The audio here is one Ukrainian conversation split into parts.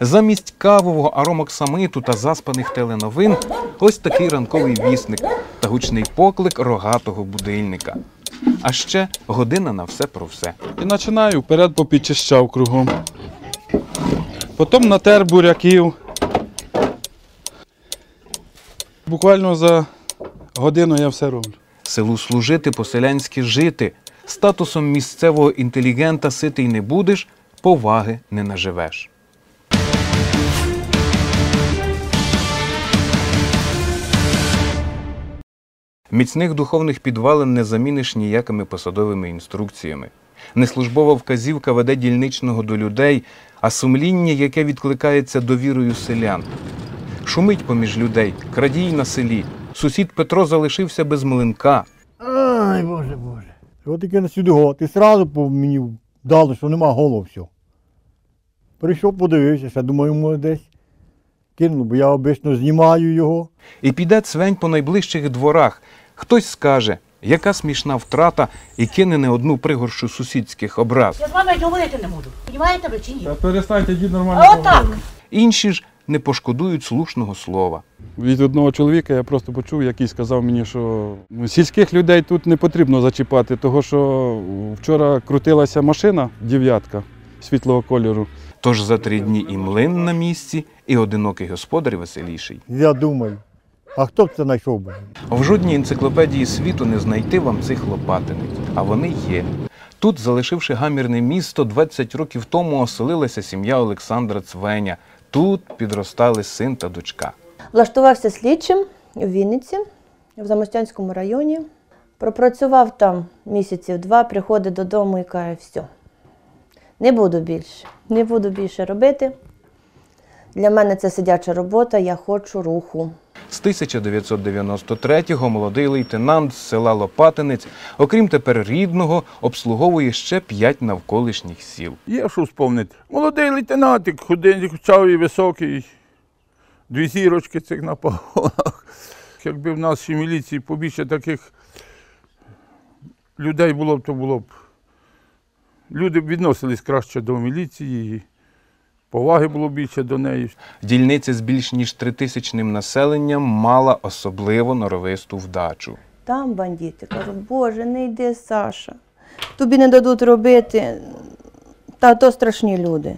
Замість кавового аромоксамиту та заспаних теленовин ось такий ранковий вісник та гучний поклик рогатого будильника. А ще година на все про все. І починаю вперед попідчищав кругом. Потім натер буряків. Буквально за годину я все роблю. Селу служити, по-селянськи жити. Статусом місцевого інтелігента ситий не будеш, поваги не наживеш. Міцних духовних підвалин не заміниш ніякими посадовими інструкціями. Неслужбова вказівка веде дільничного до людей, а сумління, яке відкликається довірою селян. Шумить поміж людей, крадій на селі. Сусід Петро залишився без млинка. Ай, боже, боже. Що таке на сюди? Ти сразу по мені дали, що нема голов все. Прийшов, подивився, ще думаю, може десь кинув, бо я обично знімаю його. І піде цвень по найближчих дворах. Хтось скаже, яка смішна втрата, і кине не одну пригоршу сусідських образ. Я з вами говорити не буду. Понімаєте ви чи ні? Та перестаньте дід нормально. А отак. Інші ж не пошкодують слушного слова. Від одного чоловіка я просто почув, який сказав мені, що ну, сільських людей тут не потрібно зачіпати, тому що вчора крутилася машина, дев'ятка світлого кольору. Тож за три дні і млин на місці, і одинокий господар веселіший. Я думаю, а хто б це знайшов би? В жодній енциклопедії світу не знайти вам цих лопатиниць, а вони є. Тут, залишивши гамірне місто, 20 років тому оселилася сім'я Олександра Цвеня. Тут підростали син та дочка. Влаштувався слідчим у Вінниці, в Замостянському районі. Пропрацював там місяців два, приходить додому і каже, все, не буду більше, не буду більше робити. Для мене це сидяча робота, я хочу руху. З 1993-го молодий лейтенант з села Лопатинець, окрім тепер рідного, обслуговує ще п'ять навколишніх сіл. Є що вспомнити. Молодий лейтенантик, худий, хочавий, високий, дві зірочки цих на погонах. Якби в нашій міліції побільше таких людей було б, то було б. Люди б відносились краще до міліції, і поваги було більше до неї. Дільниця з більш ніж тритисячним населенням мала особливо норовисту вдачу. Там бандити кажуть, Боже, не йди, Саша. Тобі не дадуть робити. Та то страшні люди.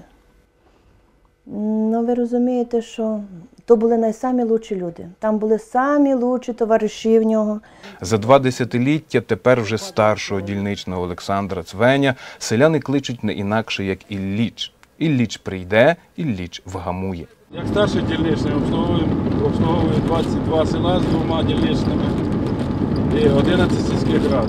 Ну, ви розумієте, що то були найсамі лучші люди. Там були самі лучші товариші в нього. За два десятиліття тепер вже старшого дільничного Олександра Цвеня селяни кличуть не інакше, як Ілліч. Ілліч прийде, Ілліч вгамує. Як старший дільничний обслуговуємо, обслуговую 22 села з двома дільничними і 11 сільських рад.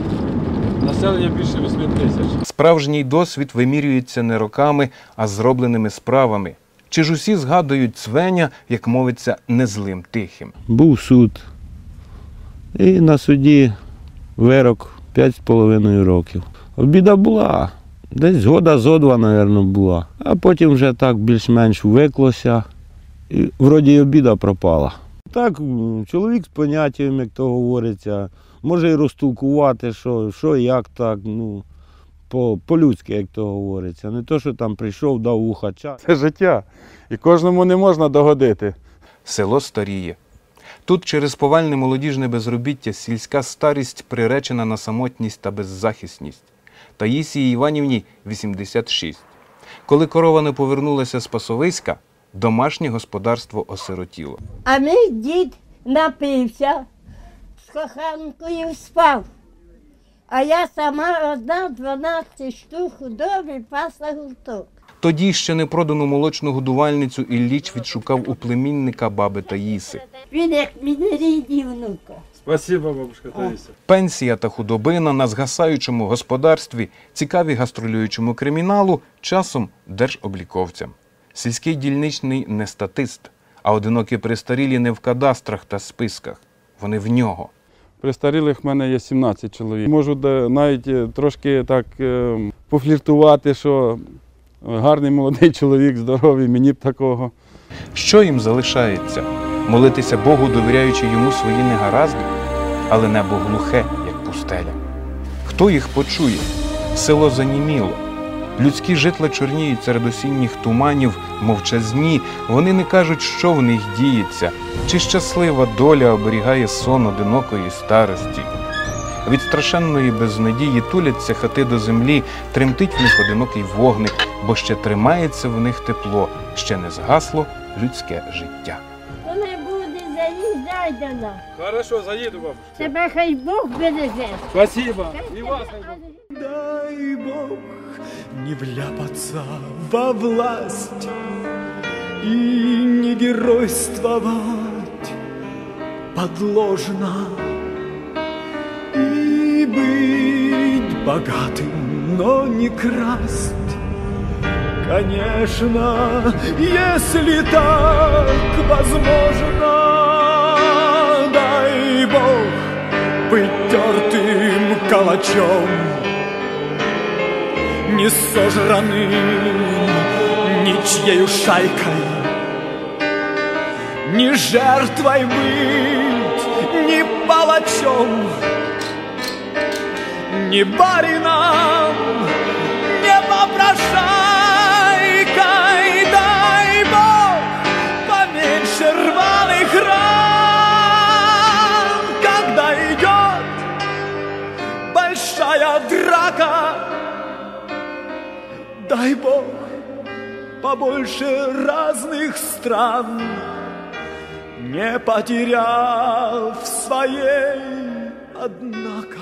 Населення більше 8 тисяч. Справжній досвід вимірюється не роками, а зробленими справами. Чи ж усі згадують Цвеня, як мовиться, незлим тихим? був суд. І на суді вирок 5,5 років. Обіда була. Десь згода зо два, мабуть, була. А потім вже так більш-менш виклося. І вроді і обіда пропала. Так, чоловік з поняттям, як то говориться, може і розтолкувати, що, що як так, ну, по- по-людськи, як то говориться. Не то, що там прийшов, дав ухача. Це життя. І кожному не можна догодити. Село старіє. Тут через повальне молодіжне безробіття сільська старість приречена на самотність та беззахисність. Таїсії Іванівні 86. Коли корова не повернулася з пасовиська, домашнє господарство осиротіло. А мій дід напився, з коханкою спав. А я сама одна 12 штук худоби пасла гурток. Тоді ще не продану молочну годувальницю Ілліч відшукав у племінника баби Таїси. Він як мій рідний внука. Спасибо, бабушка Таїся. Пенсія та худобина на згасаючому господарстві, цікаві гастролюючому криміналу, часом держобліковцям. Сільський дільничний не статист, а одинокі престарілі не в кадастрах та списках. Вони в нього. Престарілих в мене є 17 чоловік. Можу навіть е, трошки так е, пофліртувати, що гарний молодий чоловік, здоровий, мені б такого. Що їм залишається? Молитися Богу, довіряючи йому свої негаразди? Але небо глухе, як пустеля. Хто їх почує? Село заніміло. Людські житла чорніють серед осінніх туманів, мовчазні. Вони не кажуть, що в них діється, чи щаслива доля оберігає сон одинокої старості. Від страшенної безнадії туляться хати до землі, тремтить в них одинокий вогник, бо ще тримається в них тепло, ще не згасло людське життя. Заїжджай до нас. Хорошо, заїду, бабушка. Тебе хай Бог береже. Спасибо. Хай тебе Дай Бог не вляпаться во власть и не геройствовать подложно и быть богатым, но не красть. Конечно, если так возможно, калачом, не сожранным ничьей шайкой, не жертвой быть, не палачом, не барином, побольше разных стран, не потеряв своей, однако.